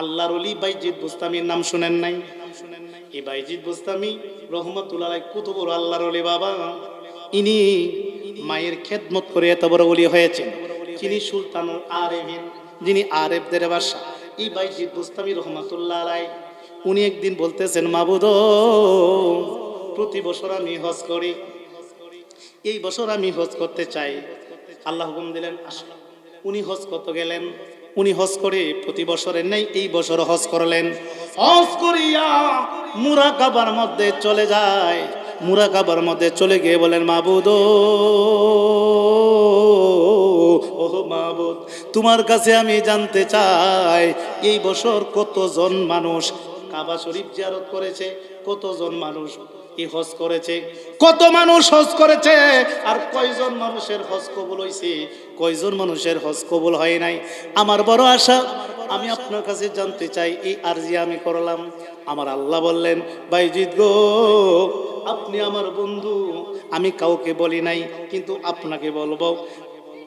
আল্লাহর অলি বাইজিদ বুস্তামির নাম শুনেন নাই। এই বাইজিদ বুস্তামি রহমতুল্লাহ কত বড় আল্লাহর অলি বাবা। ইনি মায়ের খেদমত করে এত বড় অলি হয়েছেন। যিনি সুলতানুল আরেফিন, যিনি আরেফদের বাসা। এই বাইজিদ বুস্তামি রহমতুল্লাহ আলাই উনি একদিন বলতেছেন, মাবুদ, প্রতি বছর আমি হজ করি। এই বছর আমি হজ করতে চাই। আল্লাহ হুকুম দিলেন, আসো। উনি হজ কত গেলেন। উনি হজ করে প্রতি বছরের নেই এই বছর হজ করলেন। হজ করিয়া মুরাকাবার মধ্যে চলে যায়। মুরাকাবার মধ্যে চলে গিয়ে বলেন, মাবুদ, ও মাবুদ, তোমার কাছে আমি জানতে চাই, এই বছর কতজন মানুষ কাবা শরীফ জিয়ারত করেছে? কতজন মানুষ? এই হজ করেছে? কত মানুষ হজ করেছে? আর কয়জন মানুষের হজ কবুল হয়েছে কয়জন মানুষের হজ কবুল হয় নাই? আমার বড় আশা, আমি আপনার কাছে জানতে চাই, এই আর্জি আমি করলাম। আমার আল্লাহ বললেন বাইজিৎ গো, আপনি আমার বন্ধু। আমি কাউকে বলি নাই, কিন্তু আপনাকে বলব।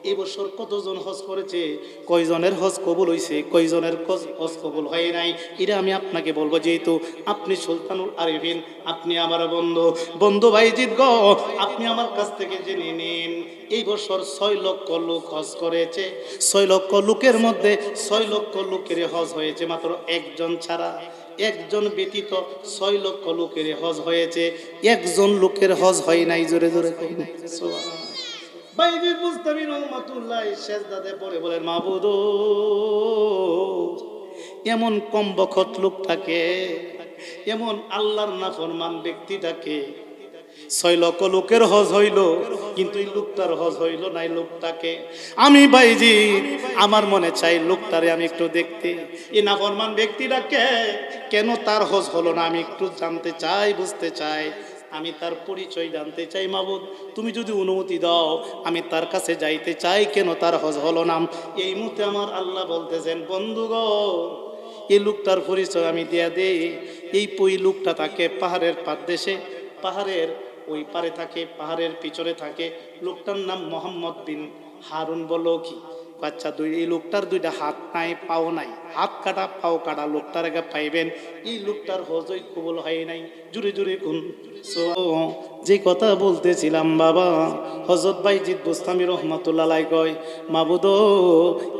এবছর কতজন হজ করেছে? কয়জনের হজ কবুল হয়েছে কয়জনের হজ কবুল হয় নাই? এটা আমি আপনাকে বলব, যেহেতু আপনি সুলতানুল আরিফিন আপনি আমার বন্ধু। বন্ধু ভাইজিৎ গো, আপনি আমার কাছ থেকে জেনে নিন, এই বছর ছয় লক্ষ লোক হজ করেছে। ছয় লক্ষ লোকের মধ্যে ছয় লক্ষ লোকের হজ হয়েছে, মাত্র একজন ছাড়া। একজন ব্যতীত ছয় লক্ষ লোকের হজ হয়েছে। একজন লোকের হজ হয় নাই, জোরে জোরে কই না। বাইজিদ মুস্তামি রহমাতুল্লাহ শেষদাতে পড়ে বলেন, মাহবুদ, এমন কম বখত লোকটাকে এমন আল্লাহর নাফরমান ব্যক্তিটাকে ছয় লক্ষ লোকের হজ হইল, কিন্তু এই লোকটার হজ হইল নাই লোকটাকে আমি বাইজি আমার মনে চাই লোকটারে আমি একটু দেখতে। এই নাফরমান ব্যক্তিটাকে কেন তার হজ হলো না আমি একটু জানতে চাই, বুঝতে চাই। আমি তার পরিচয় জানতে চাই মাবুদ। তুমি যদি অনুমতি দাও, আমি তার কাছে যাইতে চাই কেন? তার হজ হলো নাম এই মুহূর্তে আমার আল্লাহ বলতেছেন বন্ধু গো এই লোকটার পরিচয় আমি দিয়া দেই। এই পই লোকটা থাকে পাহাড়ের পাদদেশে পাহাড়ের ওই পারে থাকে, পাহাড়ের পিছনে থাকে। লোকটার নাম মোহাম্মদ বিন হারুন বলো কি? বাচ্চা দুই, এই লোকটার দুইটা হাত নাই, পাও নাই। হাত কাটা, পাও কাটা, লোকটার আগে পাইবেন। এই লোকটার হজই কবল হয় নাই। জুড়ে জুড়ে কোন। যে কথা বলতেছিলাম, বাবা, হজরত বাইজিৎ বুস্তামি রহমতুল্লাহ কয়, মাবুদ,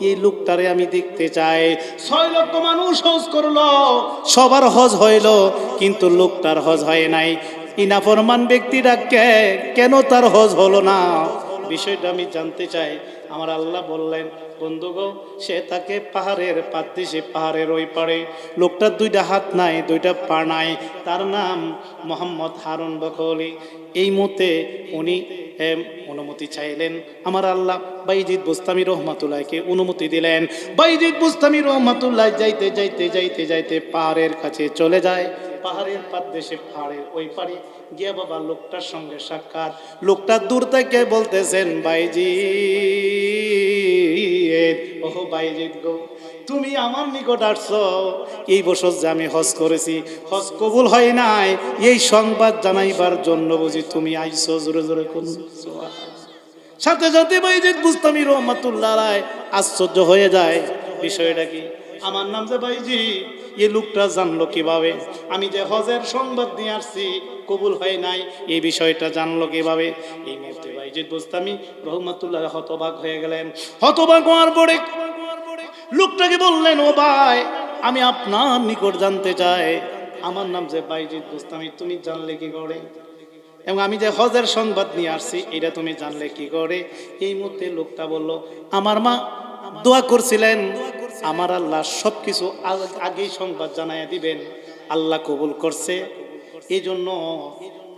এই লোকটারে আমি দেখতে চাই। ছয় লক্ষ মানুষ হজ করল, সবার হজ হইল, কিন্তু লোকটার হজ হয় নাই। ইনাফরমান ব্যক্তিরা কে কেন তার হজ হলো না? বিষয়টা আমি জানতে চাই। আমার আল্লাহ বললেন বন্ধু গো সে তাকে পাহাড়ের পাত্তি সে পাহাড়ের ওই পাড়ে। লোকটার দুইটা হাত নাই, দুইটা পা নাই। তার নাম মোহাম্মদ হারুন বকলি এই মতে উনি অনুমতি চাইলেন। আমার আল্লাহ বাইজিৎ বুস্তামি রহমাতুল্লাহকে অনুমতি দিলেন। বাইজিৎ বুস্তামি রহমাতুল্লাহ যাইতে যাইতে যাইতে যাইতে পাহাড়ের কাছে চলে যায়। পাহাড়ের পাদদেশে পাহাড়ের ওই পারে গিয়ে বাবা লোকটার সঙ্গে সাক্ষাৎ। লোকটা দূর থেকে বলতেছেন বাইজি ওহ বাইজিৎ গো, তুমি আমার নিকট আসছো। এই বছর যে আমি হজ করেছি, হজ কবুল হয় নাই। এই সংবাদ জানাইবার জন্য বুঝি তুমি আইসো জোরে জোরে কোন সাথে সাথে বাইজিৎ বুঝতামি রহমাতুল্লাহ রায় আশ্চর্য হয়ে যায়। বিষয়টা কি? আমার নাম যে ভাইজি, এ লোকটা জানলো কীভাবে? আমি যে হজের সংবাদ নিয়ে আসছি, কবুল হয় নাই এই বিষয়টা জানলো কীভাবে? এই মুহূর্তে বাইজিৎ বুস্তামি রহমাতুল্লাহ হতবাক হয়ে গেলেন। হতবাক হওয়ার পরে লোকটাকে বললেন, ও ভাই, আমি আপনার নিকট জানতে চাই। আমার নাম যে বাইজিৎ বুস্তামি তুমি জানলে কি করে? এবং আমি যে হজের সংবাদ নিয়ে আসছি, এটা তুমি জানলে কি করে? এই মুহূর্তে লোকটা বলল, আমার মা দোয়া করছিলেন আমার আল্লাহ সব কিছু আগেই সংবাদ জানাইয়া দিবেন। আল্লাহ কবুল করছে। এই জন্য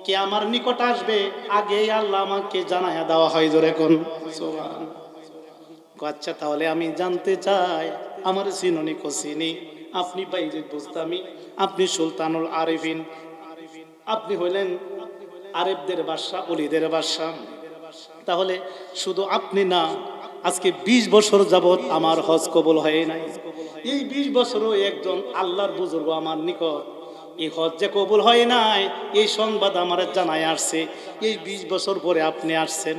কে আমার নিকট আসবে, আগেই আল্লাহ আমাকে জানাইয়া দেওয়া হয় জোরে এখন। আচ্ছা তাহলে আমি জানতে চাই, আমার চিননি কচিনি আপনি বাইজিদ বুস্তামি, আপনি সুলতানুল আরিফিন আপনি হইলেন আরেবদের বাদশা অলিদের বাদশা তাহলে শুধু আপনি না আজকে ২০ বছর যাবৎ আমার হজ কবল হয় নাই। এই ২০ বছরও একজন আল্লাহর বুজুর্গ আমার নিকট এই হজ যে কবুল হয় নাই? এই সংবাদ আমার জানায় আসছে। এই ২০ বছর পরে আপনি আসছেন?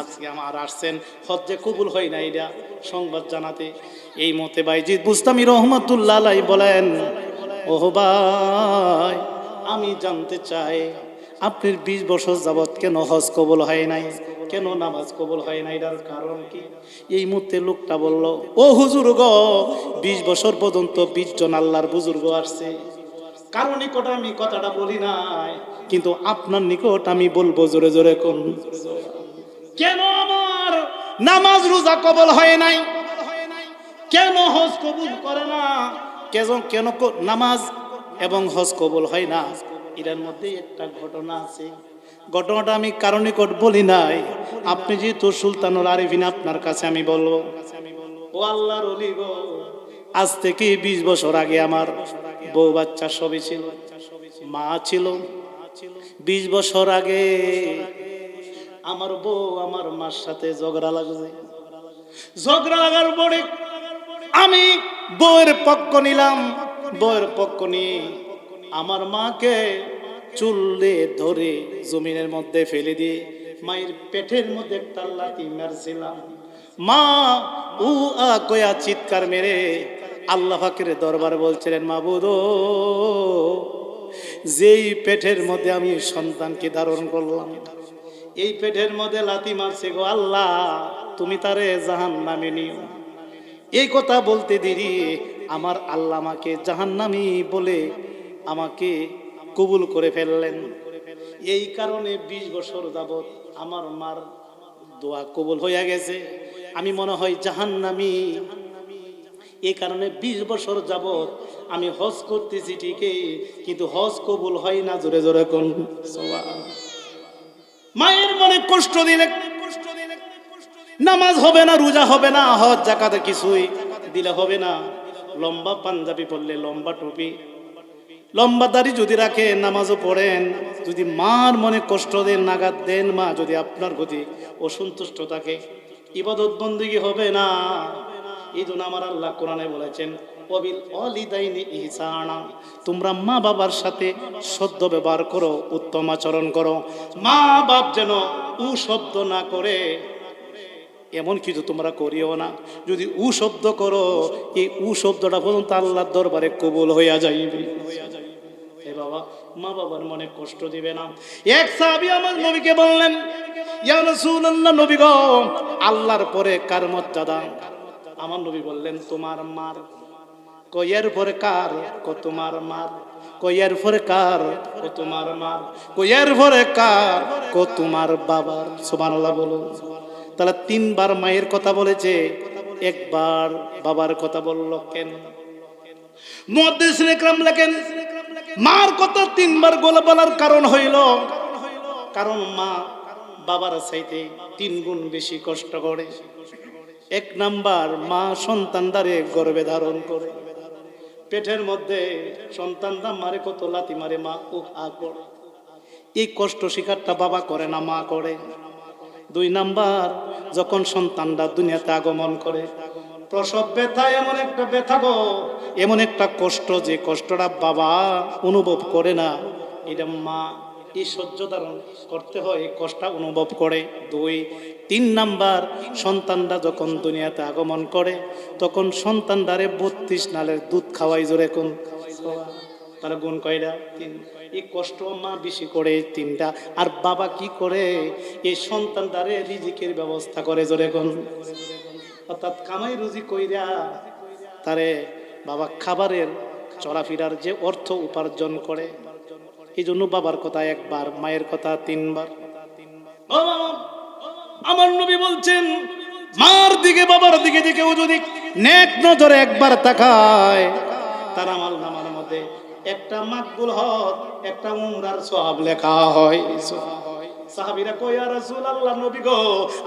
আজকে আমার আসছেন। হজ যে কবুল হয় না এটা সংবাদ জানাতে। এই মতে বাইজিৎ বুস্তামি রহমতুল্লাহ বলেন, ওহ ভাই, আমি জানতে চাই, আপনার বিশ বছর যাবৎ কেন হজ কবল হয় নাই? কেন নামাজ কবল হয় নাই এটার কারণ কি? এই মুহূর্তে লোকটা বলল, ও হুজুর গ, বিশ বছর পর্যন্ত বিশ জন আল্লাহর বুজুর্গ আসছে। কারণ নিকট আমি কথাটা বলি নাই, কিন্তু আপনার নিকট আমি বলব জোরে জোরে কোন। কেন আমার নামাজ রোজা কবল হয় নাই? কেন হজ কবুল করে না? কেন কেন নামাজ এবং হজ কবুল হয় না? এটার মধ্যে একটা ঘটনা আছে। ঘটনাটা আমি কারও নিকট বলি নাই। আপনি যেহেতু সুলতানুল আরিফিন আপনার কাছে আমি বলব। ও আল্লাহর আজ থেকে বিশ বছর আগে আমার বউ বাচ্চা সবই ছিল, মা ছিল। বিশ বছর আগে আমার বউ আমার মার সাথে ঝগড়া লাগছে। ঝগড়া লাগার পরে আমি বউয়ের পক্ষ নিলাম। বউয়ের পক্ষ নিয়ে আমার মাকে চুলে ধরে জমিনের মধ্যে ফেলে দিয়ে মায়ের পেটের মধ্যে একটা লাথি মারছিলাম। মা, উ, আ কয়া চিৎকার মেরে আল্লাহ ফাকের দরবার বলছিলেন, মাবুদ যেই পেটের মধ্যে আমি সন্তানকে ধারণ করলাম, এই পেটের মধ্যে লাথি মারছে গো আল্লাহ, তুমি তারে জাহান নামে নিও। এই কথা বলতে দেরি, আমার আল্লাহ আমাকে জাহান্নামি বলে আমাকে কবুল করে ফেললেন। এই কারণে বিশ বছর যাবৎ আমার মার দোয়া কবুল হইয়া গেছে। আমি মনে হয় জাহান্নামি। এই কারণে বিশ বছর যাবৎ আমি হজ করতেছি ঠিকই, কিন্তু হজ কবুল হয় না জোরে জোরে কোন। মায়ের মনে কষ্ট দিলে নামাজ হবে না, রোজা হবে না, হজ, জাকাতে কিছুই দিলে হবে না। লম্বা পাঞ্জাবি পরলে লম্বা টুপি। লম্বা দাড়ি যদি রাখেন, নামাজও পড়েন, যদি মার মনে কষ্ট দেন, নাগাদ দেন মা, যদি আপনার প্রতি অসন্তুষ্ট থাকে, ইবাদত বন্দিগি হবে না। জন্য আমার আল্লাহ কোরআনে বলেছেন তোমরা মা বাবার সাথে সদ্য ব্যবহার করো, উত্তম আচরণ করো। মা বাপ যেন উ শব্দ না করে, এমন কিছু তোমরা করিও না। যদি উ শব্দ করো, এই উ শব্দটা পর্যন্ত আল্লাহর দরবারে কবুল হইয়া যাইবে। এ বাবা, মা বাবার মনে কষ্ট দিবে না। এক সাহাবী আমার নবীকে বললেন, ইয়া রাসূলুল্লাহ নবী গো, আল্লাহর পরে কার মর্যাদা? আমার নবী বললেন, তোমার মার। কইয়ের পরে কার? কো তোমার মার। কইয়ের পরে কার? কো তোমার মার। কইয়ের পরে কার? কো তোমার বাবার। সুবহানাল্লাহ বলুন। তাহলে তিনবার মায়ের কথা বলেছে, একবার বাবার কথা বলল কেন? মুহাদ্দিস ইকরাম লেখেন মার কথা তিনবার গোলা বলার কারণ হইল, কারণ মা বাবার চাইতে তিন গুণ বেশি কষ্ট করে। এক নাম্বার, মা সন্তানদারে গর্বে ধারণ করে। পেটের মধ্যে সন্তান সন্তানরা মারে কত লাতি মারে মা ও আ, করে। এই কষ্ট শিকারটা বাবা করে না, মা করে। দুই নাম্বার, যখন সন্তানরা দুনিয়াতে আগমন করে প্রসব ব্যথা, এমন একটা ব্যথা গো। এমন একটা কষ্ট যে কষ্টটা বাবা অনুভব করে না। এটা মা, এই সহ্য ধারণ করতে হয়, এই কষ্ট অনুভব করে। দুই, তিন নাম্বার সন্তানরা যখন দুনিয়াতে আগমন করে, তখন সন্তানদারে বত্রিশ নালের দুধ খাওয়াই জোরে কোন। তারা গুণ কয়টা? তিন। এই কষ্ট মা বেশি করে তিনটা। আর বাবা কি করে? এই সন্তানটারে রিজিকের ব্যবস্থা করে জোরে কোন। অর্থাৎ কামাই রুজি কইরা তারে বাবা খাবারের চলাফেরার যে অর্থ উপার্জন করে এই জন্য বাবার কথা একবার, মায়ের কথা তিনবার। আমার নবী বলছেন, মার দিকে, বাবার দিকে যে কেউ যদি নেক নজরে একবার তাকায়, তার আমল নামার মধ্যে একটা মাকবুল হক, একটা উমরার সওয়াব লেখা হয়। সাহাবীরা কই আর রাসূল আল্লাহ নবী গো,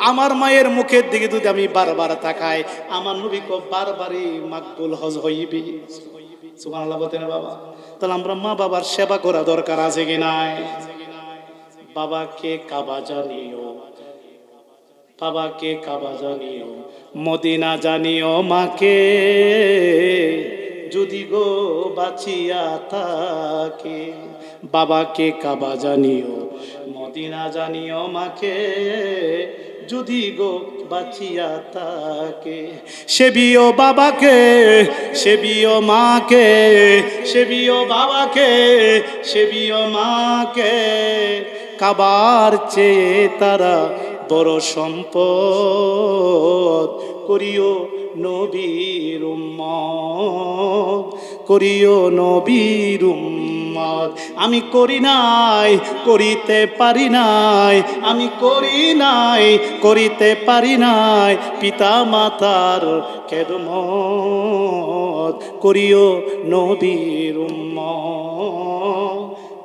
আমার মায়ের মুখের দিকে যদি আমি বারবার তাকাই, আমার নবী কো বারবারই মাকবুল হজ হইবি। সুবহানাল্লাহ বলতেন বাবা, তাহলে আমরা মা বাবার সেবা করা দরকার আছে কি নাই? বাবাকে কাবা জানিও বাবাকে কাবা জানিও, মদিনা জানিও মাকে, যদি গো বাঁচিয়া থাকে বাবাকে কাবা জানিও মদিনা জানিও মাকে, যদি গো বাঁচিয়া তাকে সেবিও বাবাকে, সেবিও মাকে, সেবিও বাবাকে, সেবিও মাকে। কাবার চেয়ে তারা বড় সম্পদ করিও নবীর করিও নবীর উম্মত আমি করি নাই, করিতে পারি নাই, আমি করি নাই, করিতে পারি নাই পিতা মাতার খেদমত, করিও নবীর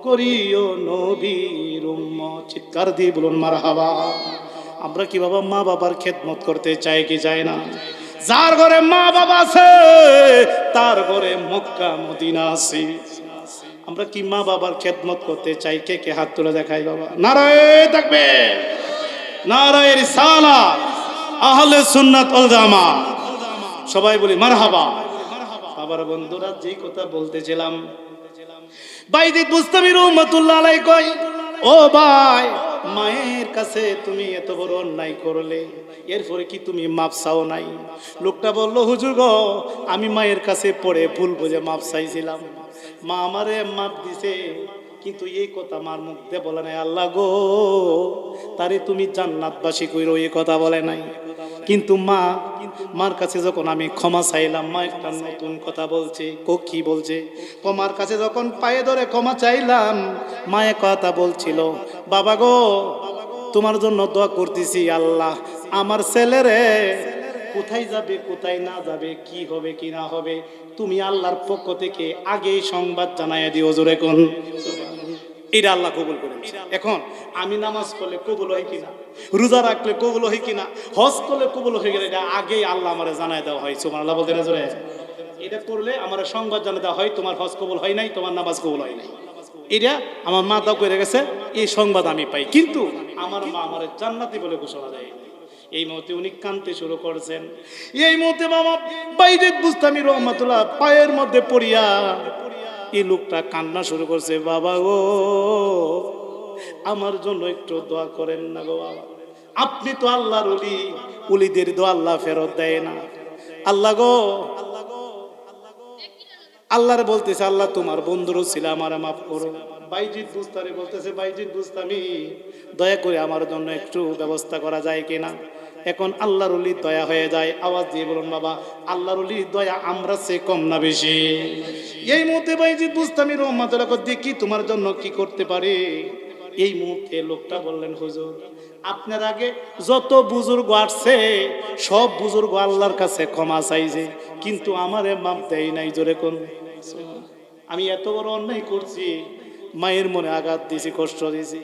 করিও নবীর চিৎকার দিয়ে বলুন মার হাবা আমরা কি বাবা মা বাবার খেদমত করতে চাই কি চাই না? যার ঘরে মা বাবা আছে, তার ঘরে মক্কা, মদিনা আছে। আমরা কি মা বাবার খেদমত করতে চাই? কে কে হাত তুলে দেখাই বাবা? নারায় থাকবে নারায়ের সালা আহলে সুন্নাত জামা। সবাই বলি, মারহাবা। বাবার বন্ধুরা, যেই কথা বলতেছিলাম বাইদিত মুস্তামির রহমতুল্লাহ আলাই কয়, ও ভাই, মায়ের কাছে তুমি এত বড় অন্যায় করলে, এরপরে কি তুমি মাপ চাও নাই? লোকটা বলল, হুজুর গো, আমি মায়ের কাছে পড়ে ভুল বুঝে মাপ চাইছিলাম। মা আমারে মাপ দিছে, কিন্তু এই কথা মার মুখ দিয়ে বলে নাই, আল্লাহ গো, তারে তুমি জান্নাতবাসী কইরো, এই কথা বলে নাই। কিন্তু মা, মার কাছে যখন আমি ক্ষমা চাইলাম, মা একটা নতুন কথা বলছে কো কি বলছে? তোমার কাছে যখন পায়ে ধরে ক্ষমা চাইলাম মায়ে কথা বলছিল, বাবা গো, তোমার জন্য দোয়া করতেছি, আল্লাহ, আমার ছেলেরে কোথায় যাবে, কোথায় না যাবে, কি হবে, কি না হবে তুমি আল্লাহর পক্ষ থেকে আগেই সংবাদ জানাইয়া দিও, জোরে কোন? এটা আল্লাহ কবুল করে এখন, আমি নামাজ পড়লে কবুল হয় কিনা? রোজা রাখলে কবুল হয় কিনা? হজ করলে কবুল হয়ে গেলে এটা আগেই আল্লাহ আমার জানাই দেওয়া হয়। সুমান আল্লাহ বলতে না জোরে? এটা করলে আমার সংবাদ জানাই দেওয়া হয়, তোমার হজ কবুল হয় নাই, তোমার নামাজ কবুল হয় নাই। এটা আমার মা দাও করে গেছে, এই সংবাদ আমি পাই। কিন্তু আমার মা আমার জান্নাতি বলে ঘোষণা দেয়। এই মুহূর্তে উনি কানতে শুরু করছেন। এই মুহূর্তে বাবা বাইরে বুঝতামি রহমতুল্লাহ পায়ের মধ্যে পড়িয়া এই লোকটা কান্না শুরু করছে, বাবা গো, আমার জন্য একটু দোয়া করেন না গো বাবা। আপনি তো আল্লাহর উলি উলিদের দোয়া আল্লাহ ফেরত দেয় না। আল্লাহ গো, আল্লাহর বলতেছে, আল্লাহ তোমার বন্ধুরও ছিল আমার মাফ করো। বাইজিৎ বুস্তারে বলতেছে বাইজিৎ বুস্তামি দয়া করে আমার জন্য একটু ব্যবস্থা করা যায় কিনা? এখন আল্লাহর উলির দয়া হয়ে যায়। আওয়াজ দিয়ে বলুন, বাবা, আল্লাহর উলির দয়া আমরা সে কম না বেশি। এই মুহূর্তে বাইজিৎ বুস্তামি রহমাতুল্লাহ দেখি তোমার জন্য কি করতে পারে? এই মুহূর্তে লোকটা বললেন, হুজুর, আপনার আগে যত বুজুর্গ আসছে, সব বুজুর্গ আল্লাহর কাছে ক্ষমা চাইছে, কিন্তু আমারে মাপ দেয় নাই, জোরে কোন? আমি এত বড় অন্যায় করছি, মায়ের মনে আঘাত দিয়েছি কষ্ট দিয়েছি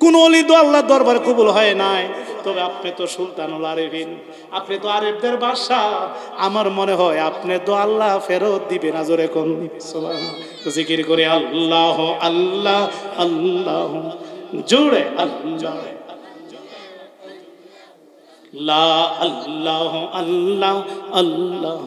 কোন অলি তো আল্লাহ দরবার কবুল হয় নাই। তবে আপনি তো সুলতানুল আরেফিন আপনি তো আরেফদের বাসা আমার মনে হয় আপনি তো আল্লাহ ফেরত দিবে না, জোরে কোন জিকির করে, আল্লাহ আল্লাহ আল্লাহ জোরে আল্লাহ। লা আল্লাহ আল্লাহ আল্লাহ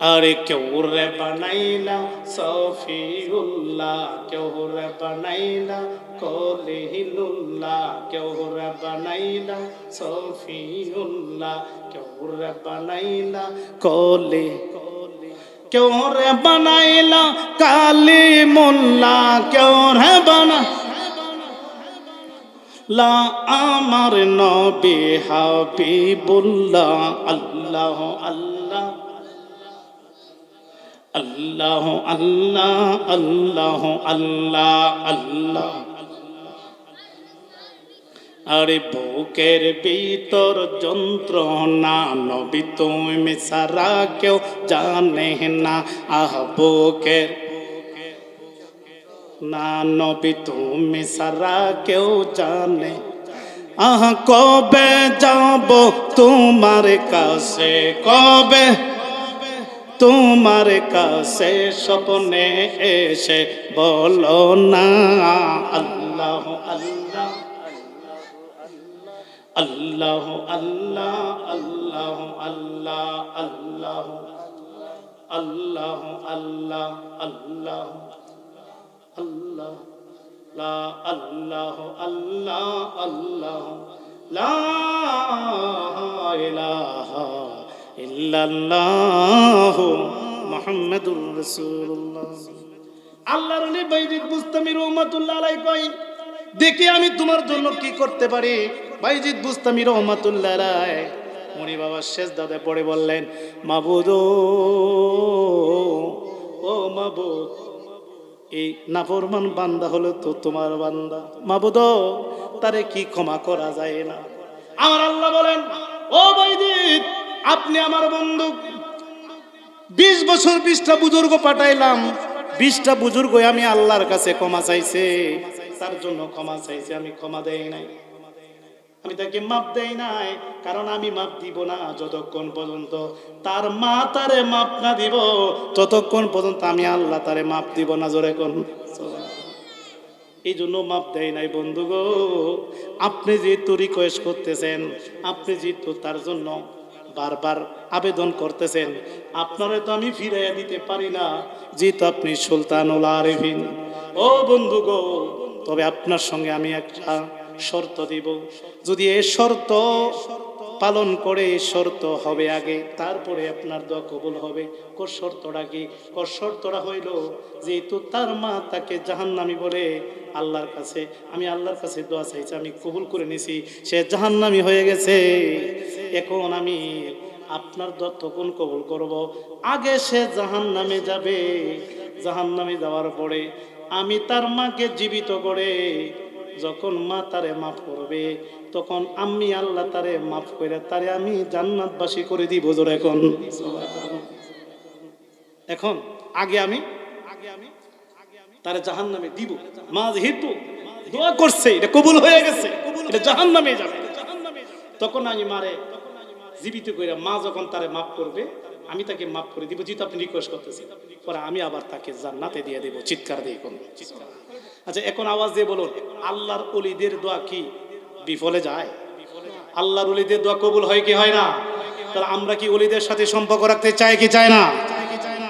আরে কেউ রে বানাইলা সফিউল্লাহ কেউ রে বানাইলা কলিহিলুল্লাহ কেউ রে বানাইলা সফিউল্লাহ কেউ রে বানাইলা, কলি কেউ রে বানাইলা কালি মোল্লা কেউ রে বানা লা আমার নবী হাবিবুল্লাহ। আল্লাহ আল্লাহ। আল্লাহ আল্লাহ আল্লাহ আল্লাহ আল্লাহ। আরে বুকের ভিতর যন্ত্রণা, নবী তুমি সারা কেউ জানে না। আহ, বুকের না নবী তুমি সারা কেউ জানে। আহ, কবে যাব তোমার কাছে? কবে তোমার কাছে স্বপ্নে এসে বলো না, আল্লাহ আল্লাহ আল্লাহ আল্লাহ আল্লাহ আল্লাহ আল্লাহ আল্লাহ আল্লাহ আল্লাহ আল্লাহ আল্লাহ আল্লাহ আল্লাহ, লা ইলাহা বাইজিদ রহমাতুল্লাহ দেখি আমি তোমার জন্য কি করতে পারি? বাইজিদ বুস্তামি রহমাতুল্লাহ আলাইহি, মুনি বাবা শেষ দাদে পড়ে বললেন, মাবুদ, ও মাবুদ, এই নাফরমান বান্দা হলো তো তোমার বান্দা। মাবুদ, তারে কি ক্ষমা করা যায় না? আমার আল্লাহ বলেন, ও বৈদিক আপনি আমার বন্ধু। বিশ বছর বিশটা বুজুর্গ পাঠাইলাম। বিশটা বুজুর্গ আমি আল্লাহর কাছে ক্ষমা চাইছে। তার জন্য ক্ষমা চাইছে, আমি ক্ষমা দেই নাই। আমি তাকে মাপ দেই নাই, কারণ আমি মাপ দিব না যতক্ষণ পর্যন্ত। তার মা তারে মাপ না দিব, ততক্ষণ পর্যন্ত আমি আল্লাহ তারে মাপ দিব না, জোরে কোন। এই জন্য মাপ দেয় নাই, বন্ধু গো। আপনি যেহেতু রিকোয়েস্ট করতেছেন, আপনি যেহেতু তার জন্য বারবার আবেদন করতেছেন। আপনারে তো আমি ফিরাইয়া দিতে পারি না। যেহেতু আপনি সুলতানুল আরেফিন। ও বন্ধু গো তবে আপনার সঙ্গে আমি একটা শর্ত দিব। যদি এই শর্ত পালন করে শর্ত হবে আগে, তারপরে আপনার দোয়া কবুল হবে। কর শর্তটা কি? কর শর্তটা হইল যেহেতু তার মা তাকে জাহান্নামি বলে আল্লাহর কাছে, আমি আল্লাহর কাছে দোয়া চাইছি, আমি কবুল করে নিছি, সে জাহান্নামি হয়ে গেছে। এখন আমি আপনার দোয়া তখন কবুল করব। আগে সে জাহান্নামে যাবে। জাহান্নামে যাওয়ার পরে আমি তার মাকে জীবিত করে যখন মা তারে মাফ করবে, তখন আমি আল্লাহ তারে মাফ করে তারে আমি জান্নাতবাসী করে দিব জোর এখন। এখন আগে আমি আগে আমি তারে জাহান নামে দিব। মা যেহেতু দোয়া করছে, এটা কবুল হয়ে গেছে, এটা জাহান নামে যাবে। তখন আমি মারে জীবিত করে মা যখন তারে মাফ করবে, আমি তাকে মাফ করে দিব, যেহেতু আপনি রিকোয়েস্ট করতেছেন। পরে আমি আবার তাকে জান্নাতে দিয়ে দেবো, চিৎকার দিয়ে কোন আচ্ছা এখন আওয়াজ দিয়ে বলুন, আল্লাহর অলিদের দোয়া কি? বিফলে যায়। আল্লাহর অলিদের দোয়া কবুল হয় কি হয় না? তাহলে আমরা কি অলিদের সাথে সম্পর্ক রাখতে চাই কি চাই না?